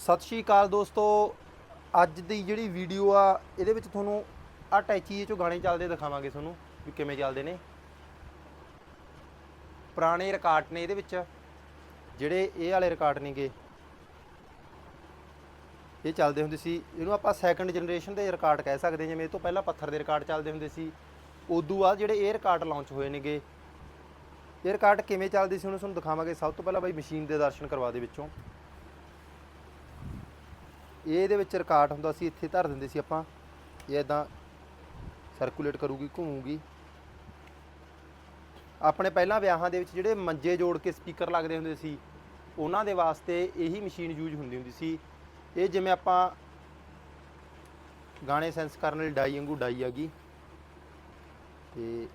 ਸਤਿ ਸ਼੍ਰੀ ਅਕਾਲ ਦੋਸਤੋ। ਅੱਜ ਦੀ ਜਿਹੜੀ ਵੀਡੀਓ ਆ, ਇਹਦੇ ਵਿੱਚ ਤੁਹਾਨੂੰ ਆ ਟੈਚੀ ਚੋਂ ਗਾਣੇ ਚੱਲਦੇ ਦਿਖਾਵਾਂਗੇ ਤੁਹਾਨੂੰ ਵੀ ਕਿਵੇਂ ਚੱਲਦੇ ਨੇ। ਪੁਰਾਣੇ ਰਿਕਾਰਡ ਨੇ ਇਹਦੇ ਵਿੱਚ, ਜਿਹੜੇ ਇਹ ਵਾਲੇ ਰਿਕਾਰਡ ਨੇਗੇ। ਇਹ ਚੱਲਦੇ ਹੁੰਦੇ ਸੀ, ਇਹਨੂੰ ਆਪਾਂ ਸੈਕੰਡ ਜਨਰੇਸ਼ਨ ਦੇ ਰਿਕਾਰਡ ਕਹਿ ਸਕਦੇ ਜਿਵੇਂ ਇਹ ਤੋਂ ਪਹਿਲਾਂ ਪੱਥਰ ਦੇ ਰਿਕਾਰਡ ਚੱਲਦੇ ਹੁੰਦੇ ਸੀ। ਉਦੋਂ ਬਾਅਦ ਜਿਹੜੇ ਇਹ ਰਿਕਾਰਡ ਲਾਂਚ ਹੋਏ ਨੇਗੇ, ਇਹ ਰਿਕਾਰਡ ਕਿਵੇਂ ਚੱਲਦੇ ਸੀ ਉਹਨੂੰ ਤੁਹਾਨੂੰ ਦਿਖਾਵਾਂਗੇ। ਸਭ ਤੋਂ ਪਹਿਲਾਂ ਬਾਈ ਮਸ਼ੀਨ ਦੇ ਦਰਸ਼ਨ ਕਰਵਾ ਦੇ ਵਿੱਚੋਂ। ਇਹ ਇਹਦੇ ਵਿੱਚ ਰਿਕਾਰਡ ਹੁੰਦਾ ਸੀ, ਇੱਥੇ ਧਰ ਦਿੰਦੇ ਸੀ ਆਪਾਂ। ਇਹ ਇਦਾਂ ਸਰਕੂਲੇਟ ਕਰੂਗੀ, ਘੁੰਮੂਗੀ। ਆਪਣੇ ਪਹਿਲਾਂ ਵਿਆਹਾਂ ਦੇ ਵਿੱਚ ਜਿਹੜੇ ਮੰਜੇ ਜੋੜ ਕੇ ਸਪੀਕਰ ਲੱਗਦੇ ਹੁੰਦੇ ਸੀ, ਉਹਨਾਂ ਦੇ ਵਾਸਤੇ ਇਹੀ ਮਸ਼ੀਨ ਯੂਜ਼ ਹੁੰਦੀ ਹੁੰਦੀ ਸੀ। ਇਹ ਜਿਵੇਂ ਆਪਾਂ ਗਾਣੇ ਸੈਂਸ ਕਰਨ ਲਈ ਡਾਈ ਵਾਂਗੂ ਡਾਈ ਹੈਗੀ। ਤੇ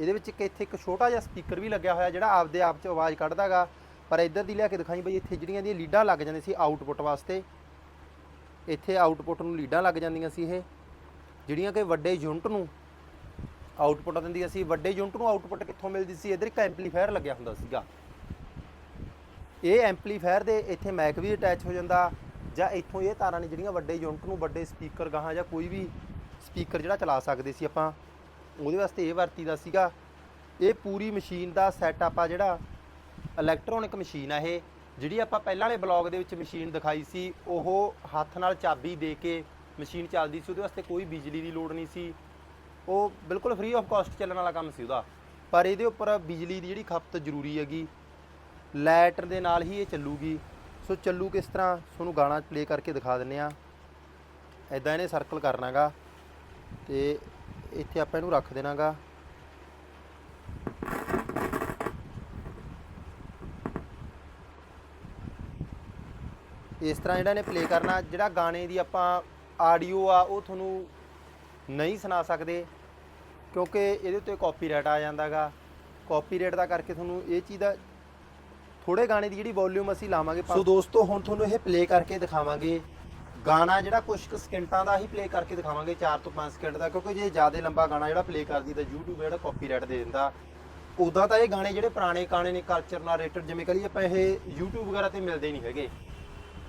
ਇਹਦੇ ਵਿੱਚ ਇੱਕ ਇੱਥੇ ਇੱਕ ਛੋਟਾ ਜਿਹਾ ਸਪੀਕਰ ਵੀ ਲੱਗਿਆ ਹੋਇਆ, ਜਿਹੜਾ ਆਪਦੇ ਆਪ ਚ ਆਵਾਜ਼ ਕੱਢਦਾਗਾ ਪਰ ਇੱਧਰ ਦੀ ਲਿਆ ਕੇ ਦਿਖਾਈ ਬਈ, ਇੱਥੇ ਜਿਹੜੀਆਂ ਦੀਆਂ ਲੀਡਾਂ ਲੱਗ ਜਾਂਦੀਆਂ ਸੀ ਆਊਟਪੁੱਟ ਵਾਸਤੇ। ਇੱਥੇ ਆਊਟਪੁੱਟ ਨੂੰ ਲੀਡਾਂ ਲੱਗ ਜਾਂਦੀਆਂ ਸੀ ਇਹ। ਜਿਹੜੀਆਂ ਕਿ ਵੱਡੇ ਯੂਨਿਟ ਨੂੰ ਆਊਟਪੁੱਟ ਦਿੰਦੀਆਂ ਸੀ। ਵੱਡੇ ਯੂਨਿਟ ਨੂੰ ਆਊਟਪੁੱਟ ਕਿੱਥੋਂ ਮਿਲਦੀ ਸੀ? ਇੱਧਰ ਇੱਕ ਐਂਪਲੀਫਾਇਰ ਲੱਗਿਆ ਹੁੰਦਾ ਸੀਗਾ। ਇਹ ਐਂਪਲੀਫਾਇਰ ਦੇ ਇੱਥੇ ਮੈਕ ਵੀ ਅਟੈਚ ਹੋ ਜਾਂਦਾ ਜਾਂ ਇੱਥੋਂ ਇਹ ਤਾਰਾਂ ਨੇ ਜਿਹੜੀਆਂ ਵੱਡੇ ਯੂਨਿਟ ਨੂੰ ਵੱਡੇ ਸਪੀਕਰ ਗਾਹਾਂ ਜਾਂ ਕੋਈ ਵੀ ਸਪੀਕਰ ਜਿਹੜਾ ਚਲਾ ਸਕਦੇ ਸੀ ਆਪਾਂ। ਉਹਦੇ ਵਾਸਤੇ ਇਹ ਵਰਤੀ ਦਾ ਸੀਗਾ। ਇਹ ਪੂਰੀ ਮਸ਼ੀਨ ਦਾ ਸੈਟਅਪ ਆ ਜਿਹੜਾ। ਇਲੈਕਟ੍ਰੋਨਿਕ ਮਸ਼ੀਨ ਆ ਇਹ। ਜਿਹੜੀ ਆਪਾਂ ਪਹਿਲਾਂ ਵਾਲੇ ਬਲੌਗ ਦੇ ਵਿੱਚ ਮਸ਼ੀਨ ਦਿਖਾਈ ਸੀ, ਉਹ ਹੱਥ ਨਾਲ ਚਾਬੀ ਦੇ ਕੇ ਮਸ਼ੀਨ ਚੱਲਦੀ ਸੀ, ਉਹਦੇ ਵਾਸਤੇ ਕੋਈ ਬਿਜਲੀ ਦੀ ਲੋੜ ਨਹੀਂ ਸੀ। ਉਹ ਬਿਲਕੁਲ ਫ੍ਰੀ ਆਫ ਕਾਸਟ ਚੱਲਣ ਵਾਲਾ ਕੰਮ ਸੀ ਉਹਦਾ। ਪਰ ਇਹਦੇ ਉੱਪਰ ਬਿਜਲੀ ਦੀ ਜਿਹੜੀ ਖਪਤ ਜ਼ਰੂਰੀ ਹੈਗੀ, ਲਾਈਟ ਦੇ ਨਾਲ ਹੀ ਇਹ ਚੱਲੂਗੀ। ਸੋ ਚੱਲੂ ਕਿਸ ਤਰ੍ਹਾਂ? ਤੁਹਾਨੂੰ ਗਾਣਾ ਪਲੇ ਕਰਕੇ ਦਿਖਾ ਦਿੰਨੇ ਆ ਐਦਾਂ ਇਹਨੇ ਸਰਕਲ ਕਰਨਾਗਾ ਤੇ ਇੱਥੇ ਆਪਾਂ ਇਹਨੂੰ ਰੱਖ ਦੇਣਾਗਾ। ਇਸ ਤਰ੍ਹਾਂ ਜਿਹੜਾ ਇਹਨੇ ਪਲੇ ਕਰਨਾ ਜਿਹੜਾ ਗਾਣੇ ਦੀ ਆਪਾਂ ਆਡੀਓ ਆ ਉਹ ਤੁਹਾਨੂੰ ਨਹੀਂ ਸੁਣਾ ਸਕਦੇ ਕਿਉਂਕਿ ਇਹਦੇ ਉੱਤੇ ਕਾਪੀਰਾਈਟ ਆ ਜਾਂਦਾਗਾ। ਕਾਪੀਰਾਈਟ ਦਾ ਕਰਕੇ ਤੁਹਾਨੂੰ ਇਹ ਚੀਜ਼ ਦਾ ਥੋੜੇ ਗਾਣੇ ਦੀ ਜਿਹੜੀ ਵੋਲਿਊਮ ਅਸੀਂ ਲਾਵਾਂਗੇ ਸੋ ਦੋਸਤੋ ਹੁਣ ਤੁਹਾਨੂੰ ਇਹ ਪਲੇ ਕਰਕੇ ਦਿਖਾਵਾਂਗੇ। ਗਾਣਾ ਜਿਹੜਾ ਕੁਝ ਕੁ ਸਕਿੰਟਾਂ ਦਾ ਹੀ ਪਲੇ ਕਰਕੇ ਦਿਖਾਵਾਂਗੇ 4 ਤੋਂ 5 ਸਕਿੰਟ ਦਾ ਕਿਉਂਕਿ ਜੇ ਜ਼ਿਆਦਾ ਲੰਬਾ ਗਾਣਾ ਜਿਹੜਾ ਪਲੇ ਕਰਦੀ ਤਾਂ YouTube ਜਿਹੜਾ ਕਾਪੀਰਾਈਟ ਦੇ ਦਿੰਦਾ। ਉਦਾਂ ਤਾਂ ਇਹ ਗਾਣੇ ਜਿਹੜੇ ਪੁਰਾਣੇ ਗਾਣੇ ਨੇ ਕਲਚਰ ਨਰੇਟਰ ਜਿਵੇਂ ਕਹੀਏ ਆਪਾਂ ਇਹ YouTube ਵਗੈਰਾ ਤੇ ਮਿਲਦੇ ਨਹੀਂ ਹੈਗੇ।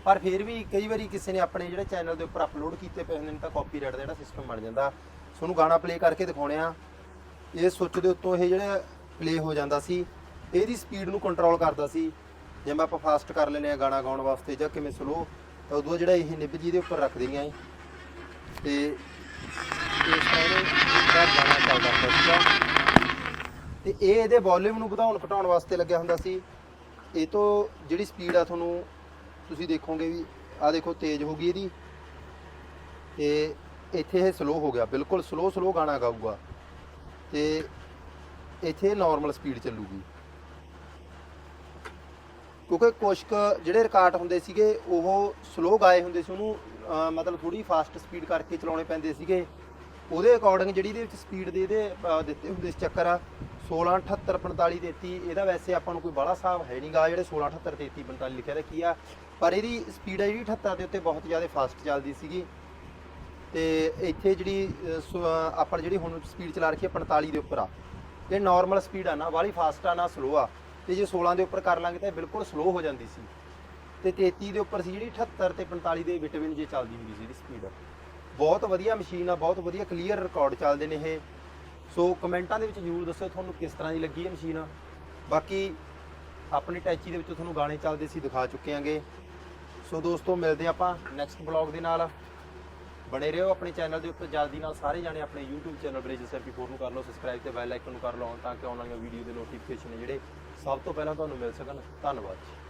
ਪਰ ਫਿਰ ਵੀ ਕਈ ਵਾਰੀ ਕਿਸੇ ਨੇ ਆਪਣੇ ਜਿਹੜੇ ਚੈਨਲ ਦੇ ਉੱਪਰ ਅਪਲੋਡ ਕੀਤੇ ਪਏ ਹੁੰਦੇ ਨੇ ਤਾਂ ਕਾਪੀਰਾਈਟ ਦਾ ਜਿਹੜਾ ਸਿਸਟਮ ਬਣ ਜਾਂਦਾ। ਤੁਹਾਨੂੰ ਗਾਣਾ ਪਲੇ ਕਰਕੇ ਦਿਖਾਉਣੇ ਆ। ਇਹ ਸੁੱਚ ਦੇ ਉੱਤੋਂ ਇਹ ਜਿਹੜਾ ਪਲੇ ਹੋ ਜਾਂਦਾ ਸੀ, ਇਹਦੀ ਸਪੀਡ ਨੂੰ ਕੰਟਰੋਲ ਕਰਦਾ ਸੀ। ਜਿਵੇਂ ਆਪਾਂ ਫਾਸਟ ਕਰ ਲੈਨੇ ਆ ਗਾਣਾ ਗਾਉਣ ਵਾਸਤੇ ਜਾਂ ਕਿਵੇਂ ਸਲੋ ਤਾਂ ਉਦੋਂ ਜਿਹੜਾ ਇਹ ਨਿੱਬ ਜੀ ਦੇ ਉੱਪਰ ਰੱਖ ਦਈਆਂ ਏ ਤੇ ਇਸ ਤਰ੍ਹਾਂ ਇਹਦੇ ਦਾ ਗਾਣਾ ਚੱਲਦਾ ਹੁੰਦਾ ਤੇ ਇਹ ਇਹਦੇ ਵੋਲਿਊਮ ਨੂੰ ਵਧਾਉਣ ਘਟਾਉਣ ਵਾਸਤੇ ਲੱਗਿਆ ਹੁੰਦਾ ਸੀ। ਇਹ ਤੋਂ ਜਿਹੜੀ ਸਪੀਡ ਆ ਤੁਹਾਨੂੰ ਤੁਸੀਂ ਦੇਖੋਗੇ ਵੀ ਆ ਦੇਖੋ ਤੇਜ਼ ਹੋ ਗਈ ਇਹਦੀ। ਤੇ ਇੱਥੇ ਇਹ ਸਲੋ ਹੋ ਗਿਆ, ਬਿਲਕੁਲ ਸਲੋ ਸਲੋ ਗਾਣਾ ਗਾਊਗਾ। ਤੇ ਇੱਥੇ ਨਾਰਮਲ ਸਪੀਡ ਚੱਲੂਗੀ। ਕਿਉਂਕਿ ਕੁਛ ਕੁ ਜਿਹੜੇ ਰਿਕਾਰਡ ਹੁੰਦੇ ਸੀਗੇ, ਉਹ ਸਲੋ ਗਾਏ ਹੁੰਦੇ ਸੀ, ਉਹਨੂੰ ਮਤਲਬ ਥੋੜੀ ਫਾਸਟ ਸਪੀਡ ਕਰਕੇ ਚਲਾਉਣੇ ਪੈਂਦੇ ਸੀਗੇ। ਉਹਦੇ ਅਕੋਰਡਿੰਗ ਜਿਹੜੀ ਇਹਦੇ ਵਿੱਚ ਸਪੀਡ ਦੇ ਇਹਦੇ ਦਿੱਤੇ ਹੁੰਦੇ ਸੀ ਚੱਕਰ। ਆ 16 78 45 33 ਇਹਦਾ ਵੈਸੇ ਆਪਾਂ ਨੂੰ ਕੋਈ ਬੜਾ ਹਿਸਾਬ ਹੈ ਨਹੀਂਗਾ ਜਿਹੜੇ 16 78 33 45 ਲਿਖਿਆ ਰੱਖੀ ਆ, ਪਰ ਇਹਦੀ ਸਪੀਡ ਆ ਜਿਹੜੀ 78 ਦੇ ਉੱਤੇ ਬਹੁਤ ਜ਼ਿਆਦਾ ਫਾਸਟ ਚੱਲਦੀ ਸੀਗੀ। ਤੇ ਇੱਥੇ ਜਿਹੜੀ ਸ- ਆਪਾਂ ਜਿਹੜੀ ਹੁਣ ਸਪੀਡ ਚਲਾ ਰੱਖੀ ਆ 45 ਦੇ ਉੱਪਰ ਆ। ਇਹ ਨਾਰਮਲ ਸਪੀਡ ਆ ਨਾ ਵਾਲੀ ਫਾਸਟ ਆ ਨਾ ਸਲੋ ਆ। ਤੇ ਜੇ 16 ਦੇ ਉੱਪਰ ਕਰ ਲਾਂਗੇ ਤਾਂ ਬਿਲਕੁਲ ਸਲੋ ਹੋ ਜਾਂਦੀ ਸੀ। ਤੇ 33 ਦੇ ਉੱਪਰ ਸੀ ਜਿਹੜੀ 78 ਤੇ 45 ਦੇ ਵਿਟਵਿਨ ਜੇ ਚੱਲਦੀ ਹੁੰਦੀ ਸੀ ਇਹਦੀ ਸਪੀਡ ਬਹੁਤ ਵਧੀਆ ਮਸ਼ੀਨ ਆ, ਬਹੁਤ ਵਧੀਆ ਕਲੀਅਰ ਰਿਕਾਰਡ ਚੱਲਦੇ ਨੇ ਇਹ। ਸੋ ਕਮੈਂਟਾਂ ਦੇ ਵਿੱਚ ਜ਼ਰੂਰ ਦੱਸਿਓ ਤੁਹਾਨੂੰ ਕਿਸ ਤਰ੍ਹਾਂ ਦੀ ਲੱਗੀ ਇਹ ਮਸ਼ੀਨ। ਬਾਕੀ ਆਪਣੇ ਟੈਚੀ ਦੇ ਵਿੱਚ ਤੁਹਾਨੂੰ ਗਾਣੇ ਚੱਲਦੇ ਸੀ ਦਿਖਾ ਚੁੱਕੇ ਆਂਗੇ ਸੋ ਦੋਸਤੋ, ਮਿਲਦੇ ਆਪਾਂ ਨੈਕਸਟ ਬਲੌਗ ਦੇ ਨਾਲ। ਬਣੇ ਰਹੋ ਆਪਣੇ ਚੈਨਲ ਦੇ ਉੱਤੇ ਜਲਦੀ ਨਾਲ ਸਾਰੇ ਜਾਣੇ ਆਪਣੇ YouTube ਚੈਨਲ ਬ੍ਰਿਜਸ MP4 ਨੂੰ ਕਰ ਲਓ ਸਬਸਕ੍ਰਾਈਬ ਤੇ ਬੈਲ ਆਈਕਨ ਨੂੰ ਕਰ ਲਓ, ਤਾਂ ਕਿ ਆਉਣ ਵਾਲੀਆਂ ਵੀਡੀਓ ਦੇ ਨੋਟੀਫਿਕੇਸ਼ਨ ਜਿਹੜੇ ਸਭ ਤੋਂ ਪਹਿਲਾਂ ਤੁਹਾਨੂੰ ਮਿਲ ਸਕਣ। ਧੰਨਵਾਦ ਜੀ।